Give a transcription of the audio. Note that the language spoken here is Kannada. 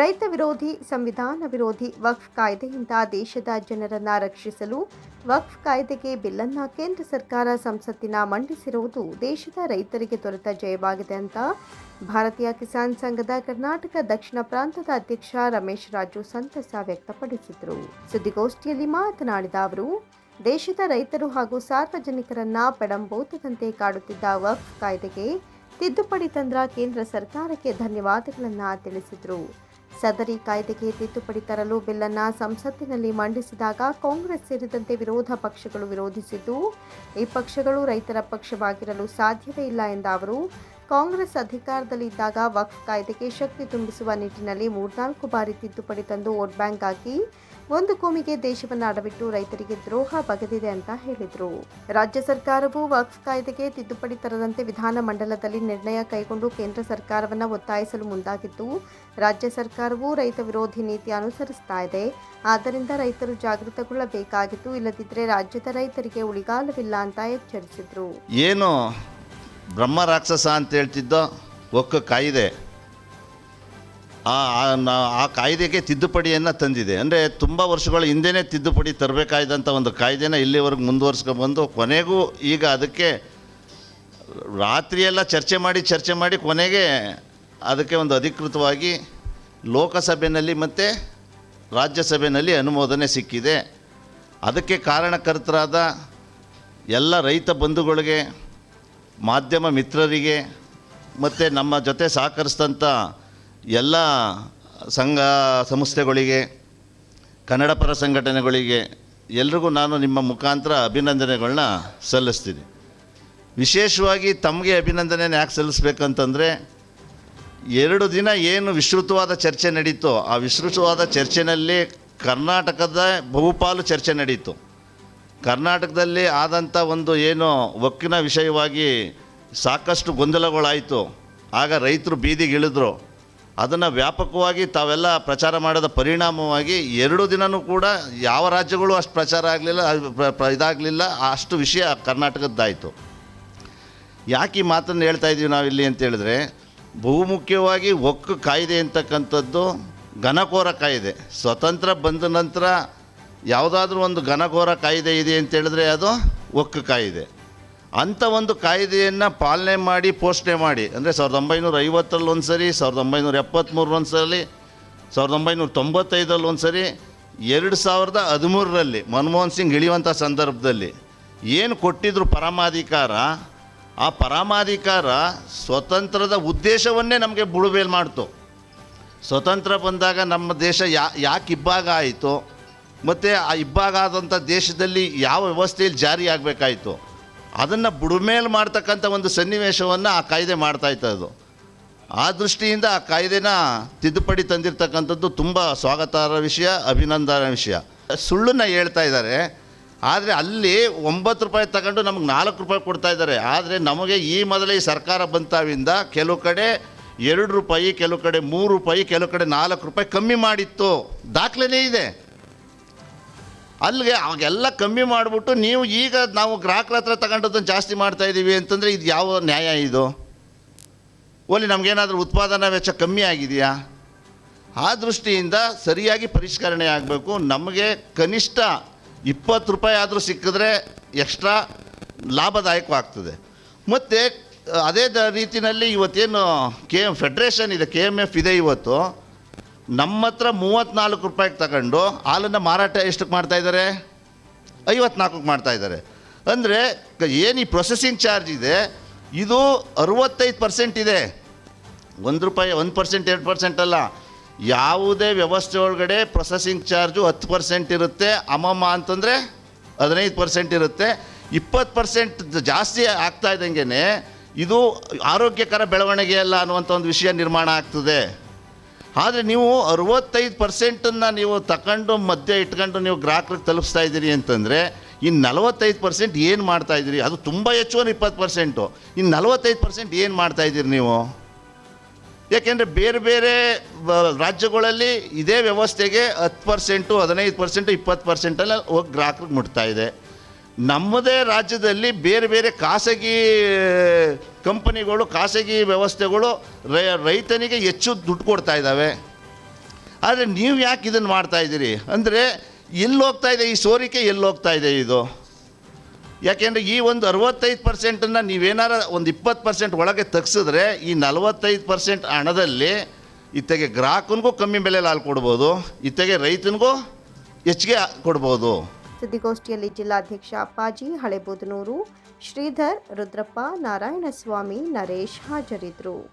ರೈತ ವಿರೋಧಿ, ಸಂವಿಧಾನ ವಿರೋಧಿ, ವಕ್ಫ್ ಕಾಯ್ದೆಯಿಂದ ದೇಶದ ಜನರನ್ನ ರಕ್ಷಿಸಲು ವಕ್ಫ್ ಕಾಯ್ದೆಗೆ ಬಿಲ್ಲನ್ನ ಕೇಂದ್ರ ಸರ್ಕಾರ ಸಂಸತ್ತಿನ ಮಂಡಿಸಿರುವುದು ದೇಶದ ರೈತರಿಗೆ ದೊರೆತ ಜಯವಾಗಿದೆ ಅಂತ ಭಾರತೀಯ ಕಿಸಾನ್ ಸಂಘದ ಕರ್ನಾಟಕ ದಕ್ಷಿಣ ಪ್ರಾಂತದ ಅಧ್ಯಕ್ಷ ರಮೇಶ್ ರಾಜು ಸಂತಸ ವ್ಯಕ್ತಪಡಿಸಿದರು. ಸುದ್ದಿಗೋಷ್ಠಿಯಲ್ಲಿ ಮಾತನಾಡಿದ ಅವರು, ದೇಶದ ರೈತರು ಹಾಗೂ ಸಾರ್ವಜನಿಕರನ್ನ ಪೆಡಂಬೋತದಂತೆ ಕಾಡುತ್ತಿದ್ದ ವಕ್ಫ್ ಕಾಯ್ದೆಗೆ ತಿದ್ದುಪಡಿ ತಂದ್ರ ಕೇಂದ್ರ ಸರ್ಕಾರಕ್ಕೆ ಧನ್ಯವಾದಗಳನ್ನು ತಿಳಿಸಿದರು. ಸದರಿ ಕಾಯ್ದೆಗೆ ತಿದ್ದುಪಡಿ ತರಲು ಬಿಲ್ಲನ್ನು ಸಂಸತ್ತಿನಲ್ಲಿ ಮಂಡಿಸಿದಾಗ ಕಾಂಗ್ರೆಸ್ ಸೇರಿದಂತೆ ವಿರೋಧ ಪಕ್ಷಗಳು ವಿರೋಧಿಸಿದ್ದು, ಈ ಪಕ್ಷಗಳು ರೈತರ ಪಕ್ಷವಾಗಿರಲು ಸಾಧ್ಯವೇ ಇಲ್ಲ ಎಂದ ಅವರು, ಕಾಂಗ್ರೆಸ್ ಅಧಿಕಾರದಲ್ಲಿದ್ದಾಗ ವಕ್ಫ್ ಕಾಯ್ದೆಗೆ ಶಕ್ತಿ ತುಂಬಿಸುವ ನಿಟ್ಟಿನಲ್ಲಿ ಮೂರ್ನಾಲ್ಕು ಬಾರಿ ತಿದ್ದುಪಡಿ ತಂದು ವೋಟ್ ಬ್ಯಾಂಕ್ ಆಗಿ ಒಂದು ಕೋಮಿಗೆ ದೇಶವನ್ನು ಅಡವಿಟ್ಟು ರೈತರಿಗೆ ದ್ರೋಹ ಬಗೆದಿದೆ ಅಂತ ಹೇಳಿದರು. ರಾಜ್ಯ ಸರ್ಕಾರವು ವಕ್ಫ್ ಕಾಯ್ದೆಗೆ ತಿದ್ದುಪಡಿ ತರದಂತೆ ವಿಧಾನ ಮಂಡಲದಲ್ಲಿ ನಿರ್ಣಯ ಕೈಗೊಂಡು ಕೇಂದ್ರ ಸರ್ಕಾರವನ್ನು ಒತ್ತಾಯಿಸಲು ಮುಂದಾಗಿದ್ದು, ರಾಜ್ಯ ಸರ್ಕಾರವು ರೈತ ವಿರೋಧಿ ನೀತಿ ಅನುಸರಿಸ್ತಾ ಇದೆ. ಆದ್ದರಿಂದ ರೈತರು ಜಾಗೃತಗೊಳ್ಳಬೇಕಾಗಿತ್ತು ಇಲ್ಲದಿದ್ದರೆ ರಾಜ್ಯದ ರೈತರಿಗೆ ಉಳಿಗಾಲವಿಲ್ಲ ಅಂತ ಎಚ್ಚರಿಸಿದರು. ಏನು ಬ್ರಹ್ಮ ರಾಕ್ಷಸ ಅಂತ ಹೇಳ್ತಿದ್ದೋ, ಒಕ್ಕ ಕಾಯ್ದೆ. ಆ ಕಾಯ್ದೆಗೆ ತಿದ್ದುಪಡಿಯನ್ನು ತಂದಿದೆ. ಅಂದರೆ ತುಂಬ ವರ್ಷಗಳ ಹಿಂದೆ ತಿದ್ದುಪಡಿ ತರಬೇಕಾದಂಥ ಒಂದು ಕಾಯ್ದೆನ ಇಲ್ಲಿವರೆಗೆ ಮುಂದುವರ್ಸ್ಕೊಂಡ್ಬಂದು, ಕೊನೆಗೂ ಈಗ ಅದಕ್ಕೆ ರಾತ್ರಿಯೆಲ್ಲ ಚರ್ಚೆ ಮಾಡಿ ಚರ್ಚೆ ಮಾಡಿ ಕೊನೆಗೆ ಅದಕ್ಕೆ ಒಂದು ಅಧಿಕೃತವಾಗಿ ಲೋಕಸಭೆಯಲ್ಲಿ ಮತ್ತು ರಾಜ್ಯಸಭೆಯಲ್ಲಿ ಅನುಮೋದನೆ ಸಿಕ್ಕಿದೆ. ಅದಕ್ಕೆ ಕಾರಣಕರ್ತರಾದ ಎಲ್ಲ ರೈತ ಬಂಧುಗಳಿಗೆ, ಮಾಧ್ಯಮ ಮಿತ್ರರಿಗೆ, ಮತ್ತು ನಮ್ಮ ಜೊತೆ ಸಹಕರಿಸಿದಂಥ ಎಲ್ಲ ಸಂಘ ಸಂಸ್ಥೆಗಳಿಗೆ, ಕನ್ನಡ ಪರ ಸಂಘಟನೆಗಳಿಗೆ ಎಲ್ರಿಗೂ ನಾನು ನಿಮ್ಮ ಮುಖಾಂತರ ಅಭಿನಂದನೆಗಳನ್ನ ಸಲ್ಲಿಸ್ತೀನಿ. ವಿಶೇಷವಾಗಿ ತಮಗೆ ಅಭಿನಂದನೆ ಯಾಕೆ ಸಲ್ಲಿಸ್ಬೇಕಂತಂದರೆ, ಎರಡು ದಿನ ಏನು ವಿಸ್ತೃತವಾದ ಚರ್ಚೆ ನಡೀತೋ, ಆ ವಿಸ್ತೃತವಾದ ಚರ್ಚೆನಲ್ಲಿ ಕರ್ನಾಟಕದ ಬಹುಪಾಲು ಚರ್ಚೆ ನಡೀತು. ಕರ್ನಾಟಕದಲ್ಲಿ ಆದಂಥ ಒಂದು ಏನು ಒಕ್ಕಿನ ವಿಷಯವಾಗಿ ಸಾಕಷ್ಟು ಗೊಂದಲಗಳಾಯಿತು. ಆಗ ರೈತರು ಬೀದಿಗಿಳಿದ್ರು. ಅದನ್ನು ವ್ಯಾಪಕವಾಗಿ ತಾವೆಲ್ಲ ಪ್ರಚಾರ ಮಾಡಿದ ಪರಿಣಾಮವಾಗಿ ಎರಡು ದಿನವೂ ಕೂಡ ಯಾವ ರಾಜ್ಯಗಳು ಅಷ್ಟು ಪ್ರಚಾರ ಆಗಲಿಲ್ಲ ಇದಾಗಲಿಲ್ಲ, ಅಷ್ಟು ವಿಷಯ ಕರ್ನಾಟಕದ್ದಾಯಿತು. ಯಾಕೆ ಈ ಮಾತನ್ನು ಹೇಳ್ತಾ ಇದ್ದೀವಿ ನಾವು ಇಲ್ಲಿ ಅಂತ ಹೇಳಿದ್ರೆ, ಬಹುಮುಖ್ಯವಾಗಿ ಒಕ್ಕು ಕಾಯ್ದೆ ಅಂತಕ್ಕಂಥದ್ದು ಘನಘೋರ ಕಾಯಿದೆ. ಸ್ವತಂತ್ರ ಬಂದ ನಂತರ ಯಾವುದಾದ್ರೂ ಒಂದು ಘನಘೋರ ಕಾಯಿದೆ ಇದೆ ಅಂತ ಹೇಳಿದ್ರೆ ಅದು ಒಕ್ಕು ಕಾಯ್ದೆ. ಅಂಥ ಒಂದು ಕಾಯ್ದೆಯನ್ನು ಪಾಲನೆ ಮಾಡಿ, ಪೋಷಣೆ ಮಾಡಿ. ಅಂದರೆ ಸಾವಿರದ ಒಂಬೈನೂರ ಐವತ್ತರಲ್ಲಿ ಒಂದು ಸರಿ ಸಾವಿರದ ಒಂಬೈನೂರ ಎಪ್ಪತ್ತ್ಮೂರು ಒಂದು ಸಲ ಸಾವಿರದ ಒಂಬೈನೂರ ತೊಂಬತ್ತೈದರಲ್ಲಿ ಒಂದು ಸರಿ ಎರಡು ಸಾವಿರದ ಹದಿಮೂರರಲ್ಲಿ ಮನಮೋಹನ್ ಸಿಂಗ್ ಇಳಿಯುವಂಥ ಸಂದರ್ಭದಲ್ಲಿ ಏನು ಕೊಟ್ಟಿದ್ರು ಪರಮಾಧಿಕಾರ, ಆ ಪರಮಾಧಿಕಾರ ಸ್ವತಂತ್ರದ ಉದ್ದೇಶವನ್ನೇ ನಮಗೆ ಬುಳುಬೇಲ್ ಮಾಡ್ತು. ಸ್ವತಂತ್ರ ಬಂದಾಗ ನಮ್ಮ ದೇಶ ಯಾ, ಯಾಕೆ ಇಬ್ಬಾಗ ಆಯಿತು, ಮತ್ತು ಆ ಇಬ್ಬಾಗ ಆದಂಥ ದೇಶದಲ್ಲಿ ಯಾವ ವ್ಯವಸ್ಥೆಯಲ್ಲಿ ಜಾರಿ ಆಗಬೇಕಾಯಿತು ಅದನ್ನು ಬುಡಮೇಲೆ ಮಾಡ್ತಕ್ಕಂಥ ಒಂದು ಸನ್ನಿವೇಶವನ್ನು ಆ ಕಾಯ್ದೆ ಮಾಡ್ತಾ ಅದು ಆ ದೃಷ್ಟಿಯಿಂದ ಆ ಕಾಯ್ದೆನ ತಿದ್ದುಪಡಿ ತಂದಿರತಕ್ಕಂಥದ್ದು ತುಂಬ ಸ್ವಾಗತಾರ್ಹ ವಿಷಯ ಅಭಿನಂದನ ವಿಷಯ. ಸುಳ್ಳನ್ನ ಹೇಳ್ತಾ ಇದ್ದಾರೆ. ಆದರೆ ಅಲ್ಲಿ ಒಂಬತ್ತು ರೂಪಾಯಿ ತಗೊಂಡು ನಮಗೆ ನಾಲ್ಕು ರೂಪಾಯಿ ಕೊಡ್ತಾ ಇದ್ದಾರೆ. ಆದರೆ ನಮಗೆ ಈ ಮೊದಲೇ ಈ ಸರ್ಕಾರ ಬಂತಾವಿಂದ ಕೆಲವು ಕಡೆ ಎರಡು ರೂಪಾಯಿ, ಕೆಲವು ಕಡೆ ಮೂರು ರೂಪಾಯಿ, ಕೆಲವು ಕಡೆ ನಾಲ್ಕು ರೂಪಾಯಿ ಕಮ್ಮಿ ಮಾಡಿತ್ತು. ದಾಖಲೆನೇ ಇದೆ. ಅಲ್ಲಿಗೆ ಅವಾಗೆಲ್ಲ ಕಮ್ಮಿ ಮಾಡಿಬಿಟ್ಟು ನೀವು ಈಗ ನಾವು ಗ್ರಾಹಕರ ಹತ್ರ ತಗೊಂಡದನ್ನು ಜಾಸ್ತಿ ಮಾಡ್ತಾ ಇದ್ದೀವಿ ಅಂತಂದರೆ ಇದು ಯಾವ ನ್ಯಾಯ ಇದು? ಓಲಿ ನಮಗೇನಾದರೂ ಉತ್ಪಾದನಾ ವೆಚ್ಚ ಕಮ್ಮಿ ಆಗಿದೆಯಾ? ಆ ದೃಷ್ಟಿಯಿಂದ ಸರಿಯಾಗಿ ಪರಿಷ್ಕರಣೆ ಆಗಬೇಕು. ನಮಗೆ ಕನಿಷ್ಠ ಇಪ್ಪತ್ತು ರೂಪಾಯಿ ಆದರೂ ಸಿಕ್ಕಿದ್ರೆ ಎಕ್ಸ್ಟ್ರಾ ಲಾಭದಾಯಕವಾಗ್ತದೆ. ಮತ್ತು, ಅದೇ ರೀತಿಯಲ್ಲಿ ಇವತ್ತೇನು ಕೆ ಎಂ ಫೆಡ್ರೇಷನ್ ಇದೆ, ಕೆ ಎಂ ಎಫ್ ಇದೆ ಇವತ್ತು. ನಮ್ಮ ಹತ್ರ ಮೂವತ್ತ್ನಾಲ್ಕು ರೂಪಾಯಿಗೆ ತಗೊಂಡು ಹಾಲನ್ನು ಮಾರಾಟ ಎಷ್ಟಕ್ಕೆ ಮಾಡ್ತಾ ಇದ್ದಾರೆ ಐವತ್ನಾಲ್ಕಕ್ಕೆ ಮಾಡ್ತಾ ಇದ್ದಾರೆ ಅಂದರೆ ಏನು ಈ ಪ್ರೊಸೆಸಿಂಗ್ ಚಾರ್ಜ್ ಇದೆ? ಇದು ಅರುವತ್ತೈದು ಪರ್ಸೆಂಟ್ ಇದೆ. ಒಂದು ರೂಪಾಯಿ, ಒಂದು ಪರ್ಸೆಂಟ್ ಎರಡು ಪರ್ಸೆಂಟ್ ಅಲ್ಲ. ಯಾವುದೇ ವ್ಯವಸ್ಥೆ ಒಳಗಡೆ ಪ್ರೊಸೆಸಿಂಗ್ ಚಾರ್ಜು ಹತ್ತು ಪರ್ಸೆಂಟ್ ಇರುತ್ತೆ. ಅಮ್ಮಮ್ಮ ಅಂತಂದರೆ ಹದಿನೈದು ಪರ್ಸೆಂಟ್ ಇರುತ್ತೆ. ಇಪ್ಪತ್ತು ಪರ್ಸೆಂಟ್ ಜಾಸ್ತಿ ಆಗ್ತಾ ಇದ್ದಂಗೆ ಇದು ಆರೋಗ್ಯಕರ ಬೆಳವಣಿಗೆ ಅಲ್ಲ ಅನ್ನುವಂಥ ಒಂದು ವಿಷಯ ನಿರ್ಮಾಣ ಆಗ್ತದೆ. ಆದರೆ ನೀವು ಅರವತ್ತೈದು ಪರ್ಸೆಂಟನ್ನು ನೀವು ತಗೊಂಡು ಮಧ್ಯ ಇಟ್ಕೊಂಡು ನೀವು ಗ್ರಾಹಕರಿಗೆ ತಲುಪಿಸ್ತಾ ಇದ್ದೀರಿ ಅಂತಂದರೆ ಇನ್ನು ನಲವತ್ತೈದು ಪರ್ಸೆಂಟ್ ಏನು ಮಾಡ್ತಾ ಇದ್ದೀರಿ? ಅದು ತುಂಬ ಹೆಚ್ಚು ಒಂದು ಇಪ್ಪತ್ತು ಪರ್ಸೆಂಟು. ಇನ್ನು ನಲವತ್ತೈದು ಪರ್ಸೆಂಟ್ ಏನು ಮಾಡ್ತಾ ಇದ್ದೀರಿ ನೀವು? ಯಾಕೆಂದರೆ ಬೇರೆ ಬೇರೆ ರಾಜ್ಯಗಳಲ್ಲಿ ಇದೇ ವ್ಯವಸ್ಥೆಗೆ ಹತ್ತು ಪರ್ಸೆಂಟು, ಹದಿನೈದು ಪರ್ಸೆಂಟು, ಇಪ್ಪತ್ತು ಪರ್ಸೆಂಟಲ್ಲಿ ಹೋಗಿ ಗ್ರಾಹಕರಿಗೆ ಮುಟ್ತಾ ಇದೆ. ನಮ್ಮದೇ ರಾಜ್ಯದಲ್ಲಿ ಬೇರೆ ಬೇರೆ ಖಾಸಗಿ ಕಂಪನಿಗಳು, ಖಾಸಗಿ ವ್ಯವಸ್ಥೆಗಳು ರೈತನಿಗೆ ಹೆಚ್ಚು ದುಡ್ಡು ಕೊಡ್ತಾ ಇದ್ದಾವೆ. ಆದರೆ ನೀವು ಯಾಕೆ ಇದನ್ನು ಮಾಡ್ತಾ ಇದ್ದೀರಿ? ಅಂದರೆ ಎಲ್ಲಿ ಹೋಗ್ತಾ ಇದೆ? ಈ ಸೋರಿಕೆ ಎಲ್ಲಿ ಹೋಗ್ತಾ ಇದೆ ಇದು? ಯಾಕೆಂದರೆ ಈ ಒಂದು ಅರವತ್ತೈದು ಪರ್ಸೆಂಟನ್ನು ನೀವೇನಾರ ಒಂದು ಇಪ್ಪತ್ತು ಪರ್ಸೆಂಟ್ ಒಳಗೆ ತಗ್ಸಿದ್ರೆ ಈ ನಲವತ್ತೈದು ಪರ್ಸೆಂಟ್ ಹಣದಲ್ಲಿ ಇತ್ತಗೆ ಗ್ರಾಹಕನಿಗೂ ಕಮ್ಮಿ ಬೆಲೆಯಲ್ಲಿ ಹಾಲು ಕೊಡ್ಬೋದು, ಇತ್ತಗೆ ರೈತನಿಗೂ ಹೆಚ್ಚಿಗೆ ಕೊಡ್ಬೋದು. ಸುದ್ದಿಗೋಷ್ಠಿಯಲ್ಲಿ ಜಿಲ್ಲಾಧ್ಯಕ್ಷ ಅಪ್ಪಾಜಿ ಹಳೆಬೂದನೂರು ಶ್ರೀಧರ್ ರುದ್ರಪ್ಪ ನಾರಾಯಣಸ್ವಾಮಿ ನರೇಶ್ ಹಾಜರಿದ್ದರು.